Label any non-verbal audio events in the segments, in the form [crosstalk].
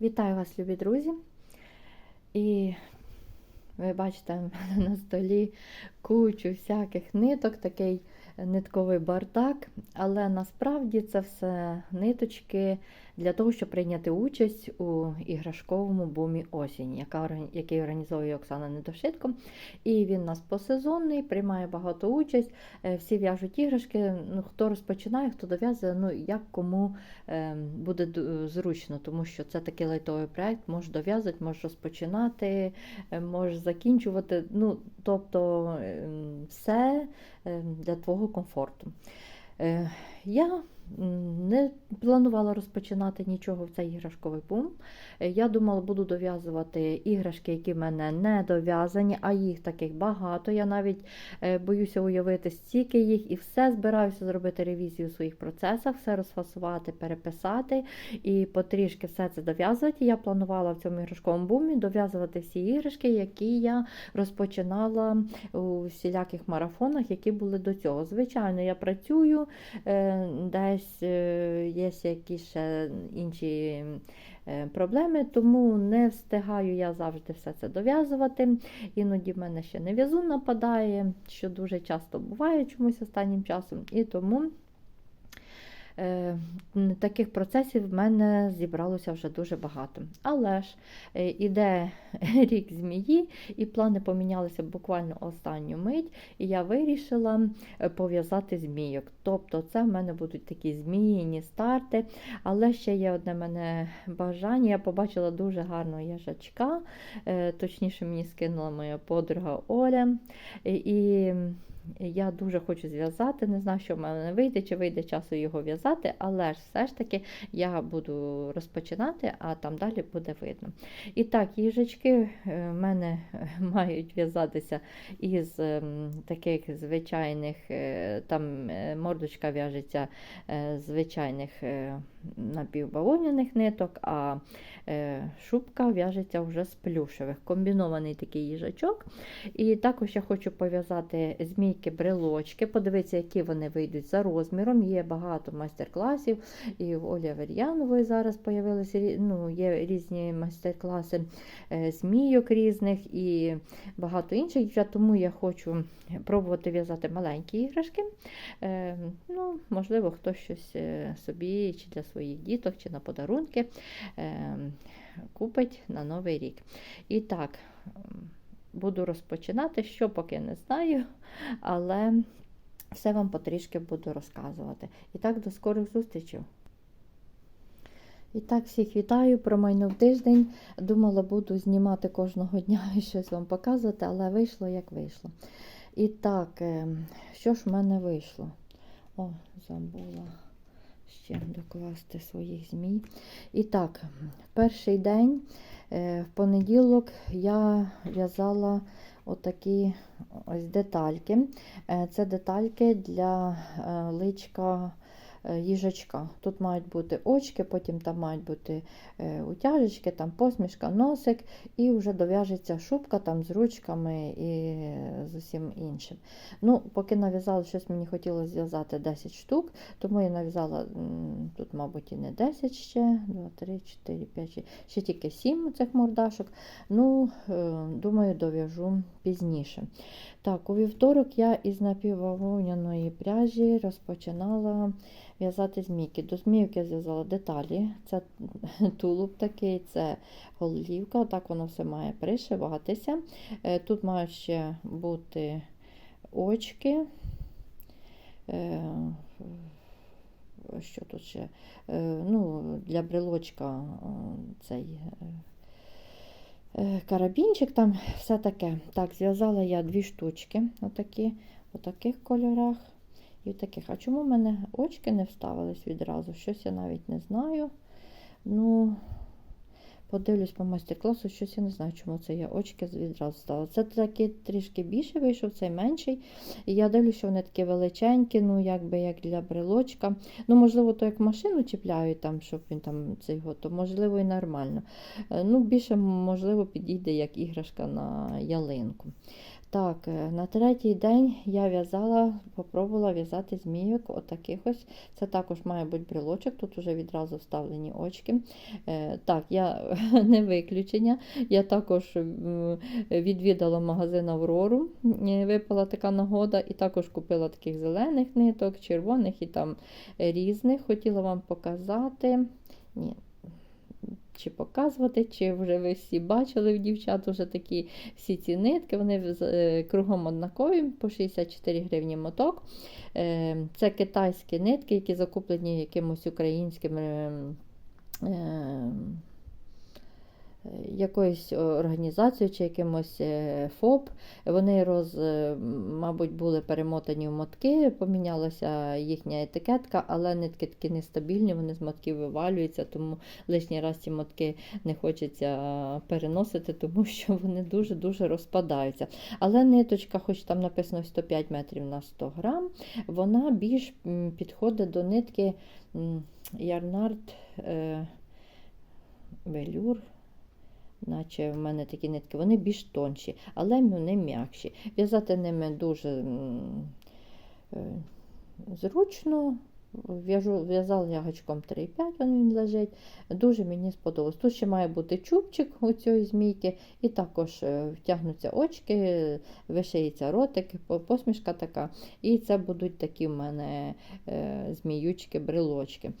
Вітаю вас, любі друзі! І ви бачите [laughs] на столі кучу всяких ниток, такий нитковий бардак, але насправді це все ниточки для того, щоб прийняти участь у іграшковому бумі осінь, який організовує Оксана Недошитко. І він у нас посезонний, приймає багато участь. Е, Всі в'яжуть іграшки. Ну, хто розпочинає, хто дов'язує, ну як кому е, буде зручно, тому що це такий лайтовий проект, можеш дов'язувати, можеш розпочинати, е, можеш закінчувати. Ну, тобто е, все е, для твого комфорту. Е, Я не планувала розпочинати нічого в цей іграшковий бум. Я думала, буду дов'язувати іграшки, які в мене не дов'язані, а їх таких багато. Я навіть е, боюся уявити стільки їх і все збираюся зробити ревізію у своїх процесах, все розфасувати, переписати і потрішки все це дов'язувати. Я планувала в цьому іграшковому бумі дов'язувати всі іграшки, які я розпочинала у всіляких марафонах, які були до цього. Звичайно, я працюю, е, десь е, є якісь ще інші е, проблеми, тому не встигаю я завжди все це дов'язувати. Іноді в мене ще не в'язу нападає, що дуже часто буває чомусь останнім часом. І тому таких процесів в мене зібралося вже дуже багато. Але ж е, іде [laughs] рік змії, і плани помінялися буквально останню мить, і я вирішила е, пов'язати змійок. Тобто це в мене будуть такі зміїні старти. Але ще є одне мене бажання. Я побачила дуже гарного їжачка, е, точніше, мені скинула моя подруга Оля. І я дуже хочу зв'язати. Не знаю, що в мене вийде, чи вийде часу його в'язати, але ж все ж таки я буду розпочинати, а там далі буде видно. І так, їжачки е, в мене мають в'язатися із ем, таких звичайних, е, там е, мордочка в'яжеться е, з звичайних е, напівбавовняних ниток, а е, шубка в'яжеться вже з плюшевих. Комбінований такий їжачок. І також я хочу пов'язати змійки брелочки, подивитися, які вони вийдуть за розміром. Є багато майстер-класів. І в Олі Авер'янової зараз появилися ну, є різні майстер-класи е, змійок різних і багато інших дівчат. Тому я хочу пробувати в'язати маленькі іграшки. Е, ну, можливо, хтось щось е, собі чи для своїх діток, чи на подарунки купить на Новий рік. І так, буду розпочинати, що поки не знаю, [laughs] але все вам потрішки буду розказувати. І так, до скорих зустрічей. І так, всіх вітаю, промайнув тиждень. Думала, буду знімати кожного дня [laughs] і щось вам показувати, але вийшло як вийшло. І так, е, що ж в мене вийшло? О, забула ще докласти своїх змій. І так, перший день, е, в понеділок, я в'язала отакі ось детальки. Е, Це детальки для е, личка їжачка. Тут мають бути очки, потім там мають бути е, утяжечки, там посмішка, носик, і вже дов'яжеться шубка там з ручками і з усім іншим. Ну, Поки нав'язала, щось мені хотілося зв'язати 10 штук, тому я нав'язала тут, мабуть, і не 10 ще, 2, 3, 4, 5, ще, ще тільки 7 цих мордашок. Ну, е, думаю, дов'яжу пізніше. Так, у вівторок я із напівбавовняної пряжі розпочинала в'язати змійки. До змійок я зв'язала деталі. Це [laughs] тулуб такий, це голівка, так воно все має пришиватися. Е, Тут мають ще бути очки. Е, Що тут ще? Е, Ну, для брелочка цей карабінчик, там все таке. Так, зв'язала я дві штучки, отакі, в таких кольорах і таких. А чому в мене очки не вставились відразу? Щось я навіть не знаю. Ну, подивлюсь по майстер-класу, щось я не знаю, чому це я очки відразу ставила. Це такий трішки більше вийшов, цей менший. І я дивлюся, що вони такі величенькі, ну, якби як для брелочка. Ну, можливо, то як машину чіпляють, там, щоб він там цей то можливо і нормально. Е, Ну, більше, можливо, підійде як іграшка на ялинку. Так, е, на третій день я в'язала, попробувала в'язати змійок отаких ось. Це також має бути брелочок, тут вже відразу вставлені очки. Е, Так, я [laughs] не виключення. Я також відвідала магазин Аврору, е, випала така нагода, і також купила таких зелених ниток, червоних і там різних. Хотіла вам показати. Ні. Чи показувати, чи вже ви всі бачили в дівчат вже такі всі ці нитки, вони е, кругом однакові, по 64 гривні моток. Е, Це китайські нитки, які закуплені якимось українським. Е, е, якоюсь організацією чи якимось е, ФОП. Вони роз, е, мабуть, були перемотані в мотки, помінялася їхня етикетка, але нитки такі нестабільні, вони з мотків вивалюються, тому лишній раз ці мотки не хочеться переносити, тому [laughs] що вони дуже-дуже розпадаються. Але ниточка, хоч там написано 105 метрів на 100 грам, вона більш підходить до нитки Ярнард Велюр. Наче в мене такі нитки, вони більш тонші, але вони м'якші. В'язати ними дуже е, зручно. В'яжу, в'язала я гачком 3,5, він лежить. Дуже мені сподобалось. Тут ще має бути чубчик у цієї змійки, і також е, втягнуться очки, вишиється ротик, посмішка така. І це будуть такі в мене е, зміючки, брелочки.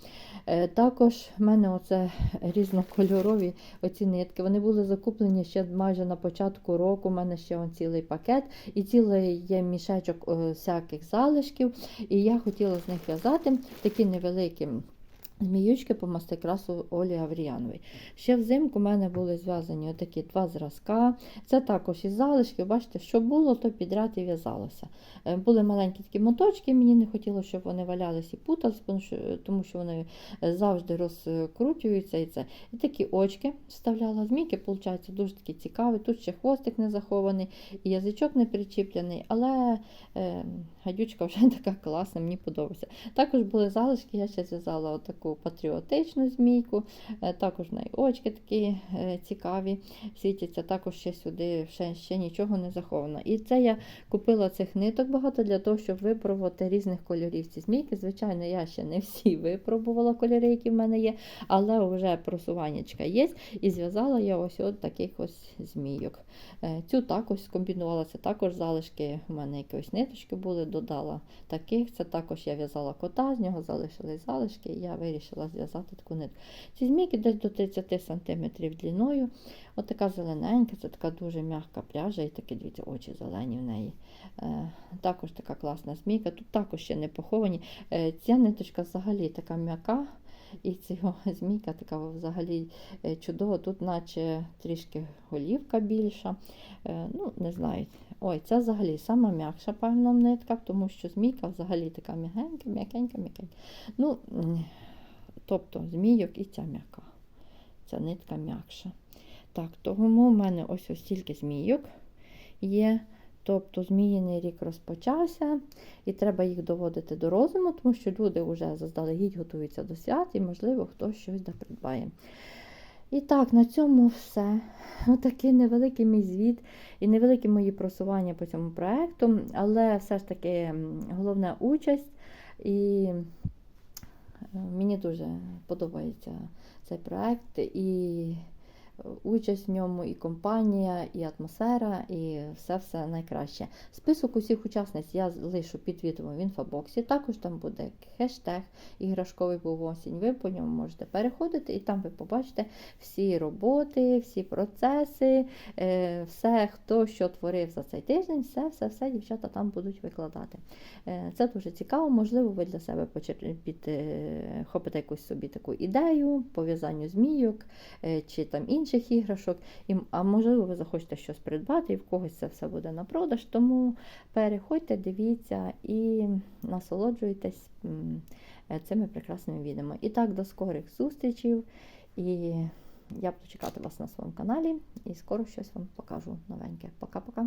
Е, також в мене оце різнокольорові оці нитки. Вони були закуплені ще майже на початку року. У мене ще он цілий пакет і цілий є мішечок всяких залишків. І я хотіла з них в'язати такі невеликі. Зміючки по мастер-класу Олі Авріанової. Ще взимку в мене були зв'язані отакі два зразка. Це також із залишків. Бачите, що було, то підряд і в'язалося. Е, Були маленькі такі моточки, мені не хотілося, щоб вони валялись і путались, тому що, вони завжди розкручуються. І це. І такі очки вставляла. Змійки, виходить, дуже такі цікаві. Тут ще хвостик не захований, і язичок не причіплений, але е, гадючка вже [laughs] така класна, мені подобається. Також були залишки, я ще зв'язала отаку патріотичну змійку, е, також в неї очки такі е, цікаві світяться, також ще сюди ще, ще нічого не заховано. І це я купила цих ниток багато для того, щоб випробувати різних кольорів ці змійки. Звичайно, я ще не всі випробувала кольори, які в мене є, але вже просуваннячка є. І зв'язала я ось от таких ось змійок. Е, Цю також скомбінувала, це також залишки у мене якоїсь ниточки були, додала таких. Це також я в'язала кота, з нього залишились залишки, я вирішила зв'язати таку нитку. Ці змійки десь до 30 см длиною. От така зелененька, це така дуже м'яка пряжа, і такі дивіться, очі зелені в неї. Е, також така класна змійка. Тут також ще не поховані. Е, ця ниточка взагалі така м'яка. І цього [laughs] змійка така взагалі е, чудова. Тут, наче трішки голівка більша. Е, ну, не знаю. Ой, це взагалі сама м'якша, певно, нитка, тому що змійка взагалі така м'якенька, м'якенька, м'якенька. Ну, тобто змійок і ця м'яка. Ця нитка м'якша. Так, тому в мене ось ось стільки змійок є. Тобто зміїний рік розпочався, і треба їх доводити до розуму, тому що люди вже заздалегідь готуються до свят, і, можливо, хтось щось да придбає. І так, на цьому все. Отакий невеликий мій звіт і невеликі мої просування по цьому проєкту, але все ж таки головна участь. І мені дуже подобається цей проект І участь в ньому, і компанія, і атмосфера, і все-все найкраще. Список усіх учасниць я лишу під відео в інфобоксі. Також там буде хештег іграшковий був осінь. Ви по ньому можете переходити, і там ви побачите всі роботи, всі процеси, е, все, хто що творив за цей тиждень, все, все, все дівчата там будуть викладати. Е, Це дуже цікаво. Можливо, ви для себе почер- під, е, якусь собі таку ідею по в'язанню змійок чи там інших іграшок. І, а можливо, ви захочете щось придбати, і в когось це все буде на продаж. Тому переходьте, дивіться і насолоджуйтесь е, цими прекрасними відео. І так, до скорих зустрічей. І я буду чекати вас на своєму каналі і скоро щось вам покажу новеньке. Пока-пока.